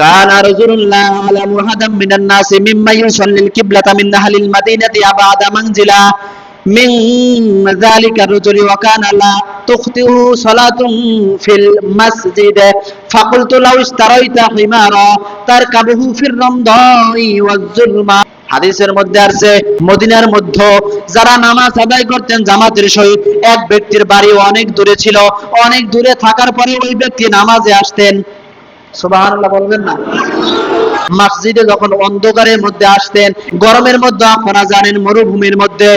কানা রাসূলুল্লাহ ফির রামদাই ওয়াজ হাদিসের মধ্যে আছে মদিনার মধ্যে যারা নামাজ আদায় করতেন জামাতের সহিত, এক ব্যক্তির বাড়ি অনেক দূরে ছিল। অনেক দূরে থাকার পরে ওই ব্যক্তি নামাজে আসতেন। সুবহানাল্লাহ বলবেন না। মসজিদে যখন অন্ধকারের মধ্যে আসতেন, গরমের মধ্যে আপনারা জানেন মরুভূমির মধ্যে,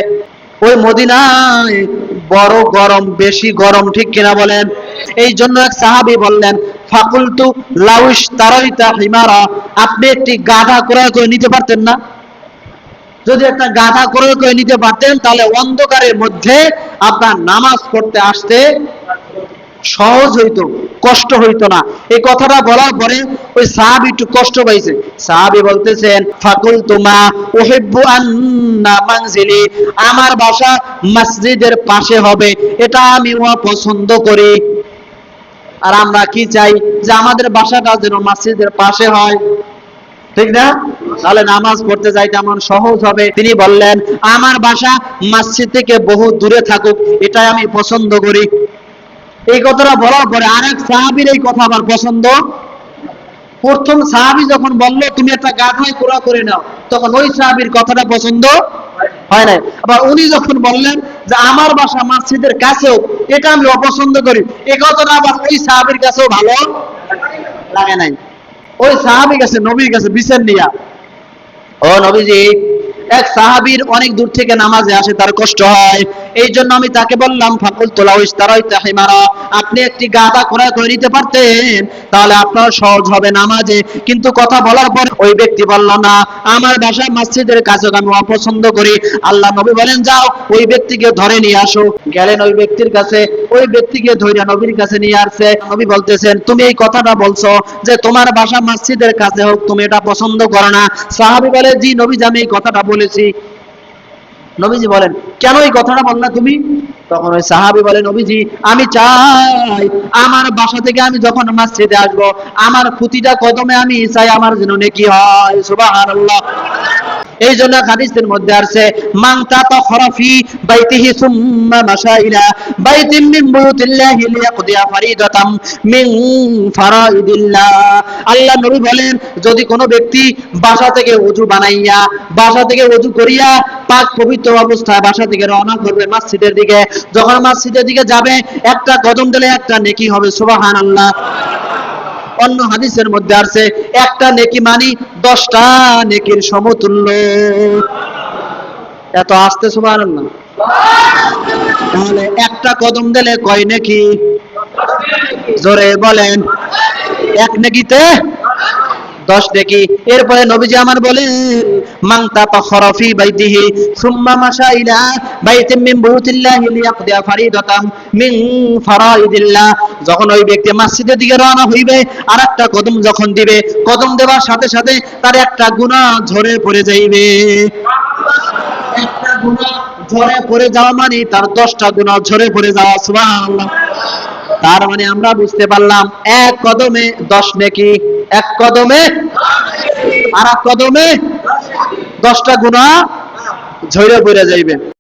ওই মদিনায় বড় গরম, বেশি গরম, ঠিক কিনা বলেন? এই জন্য এক সাহাবী বললেন, ফাকুলতু লাউস তারাইতা হিমারা আপনি একটি গাধা ক্রয় করে নিতে পারতেন না? যদি একটা গাধা ক্রয় করে নিতে পারতেন, তাহলে অন্ধকারের মধ্যে আপনার নামাজ পড়তে আসতে সহজ হইতো। কষ্ট হইতো না। এই কথাটা বলার পরে ওই সাহাবি একটু কষ্ট পাইছে। সাহাবি বলতেছেন ফাকুল তুমা ওহিব্বু আন্না মানজিলি, আমার বাসা মসজিদের পাশে হবে, এটা আমি পছন্দ করি। আর আমরা কি চাই? যে আমাদের বাসাটা যেন মসজিদের পাশে হয়। ঠিক না? তাহলে নামাজ পড়তে যাইতে আমার সহজ হবে। তিনি বললেন, আমার বাসা মসজিদ থেকে বহু দূরে থাকুক, এটাই আমি পছন্দ করি। এই কথাটা বলার পরে আরেক সাহাবির এই কথা আমার পছন্দ। প্রথম সাহাবি যখন বলল, তুমি একটা গাধায় কোরা করে নাও, তখন ওই সাহাবির কথাটা পছন্দ হয় নাই। আবার উনি যখন বললেন যে, আমার বাসা মসজিদের কাছেও, এটা আমি অপছন্দ করি। এই কথাটা আবার ওই সাহাবির কাছেও ভালো লাগে নাই। ওই সাহাবি কাছে নবীর কাছে বিচার নিয়া। ও নবীজি, এক সাহাবীর অনেক দূর থেকে নামাজে আসে, তার কষ্ট হয়। এই জন্য আমি তাকে বললাম, ফাকুল তোলা হিমারা আপনি একটি গাদা ক্রয় করে নিতে পারতেন, তাহলে আপনার সহজ হবে নামাজে। কিন্তু কথা বলার পর ওই ব্যক্তি বলল, না, আমার বাসা মসজিদের কাছে আমি অপছন্দ করি। আল্লাহ নবী বলেন, যাও, ওই ব্যক্তিকে ধরে নিয়ে আসো। গেলেন ওই ব্যক্তির কাছে, ওই ব্যক্তিকে ধরে নবীর কাছে নিয়ে আসছে নবী বলতেছেন, তুমি এই কথাটা বলছো যে তোমার বাসা মসজিদের কাছে হোক, তুমি এটা পছন্দ করো না। সাহাবি বলে, জি নবী আমি এই কথাটা বলেছি। নবীজি বলেন, কেন এই কথাটা বল না তুমি? তখন ওই সাহাবি বলে, নবীজি, আমি চাই আমার বাসা থেকে আমি যখন মসজিদে আসব, আমার প্রতিটা কদমে আমি চাই, আমার যেন নেকি হয়, সুবহানাল্লাহ। এই জন্য হাদিসের মধ্যে আছে আল্লাহ নবী বলেন, যদি কোনো ব্যক্তি বাসা থেকে ওযু বানাইয়া, বাসা থেকে ওযু করিয়া পাক পবিত্র অবস্থায় বাসা থেকে রওনা করবে মসজিদের দিকে, যখন মসজিদের দিকে যাবে, একটা কদম দিলে একটা নেকি হবে সুবাহান আল্লাহ অন্য হাদিসের মধ্যে আছে একটা নেকি মানি দশটা নেকির সমতুল্য। এত আসতে সুবহানাল্লাহ। তাহলে একটা কদম দিলে কয় নেকি? জোরে বলেন। এক নেকিতে দশ নেকি। এরপরে নবীজি আমার বলেন, মান তাতাখরা ফি বাইতিহি, সুম্মা মাশা ইলা বাইতিন মিন বুয়ুতিল্লাহি লিয়াকদিয়া ফারিদাতাম মিন ফারাইদিল্লাহ। যখন ওই ব্যক্তি মসজিদের দিকে রওনা হইবে আর একটা কদম যখন দিবে, কদম দেওয়ার সাথে সাথে তার একটা গুনাহ ঝরে পড়ে যাইবে। ঝরে পড়ে যাওয়া মানে তার দশটা গুণা ঝরে পড়ে যাওয়া সুবাহ তার মানে আমরা বুঝতে পারলাম এক কদমে দশ নেকি, এক কদমে আর এক কদমে দশটা গুণা ঝরে পড়ে যাইবে।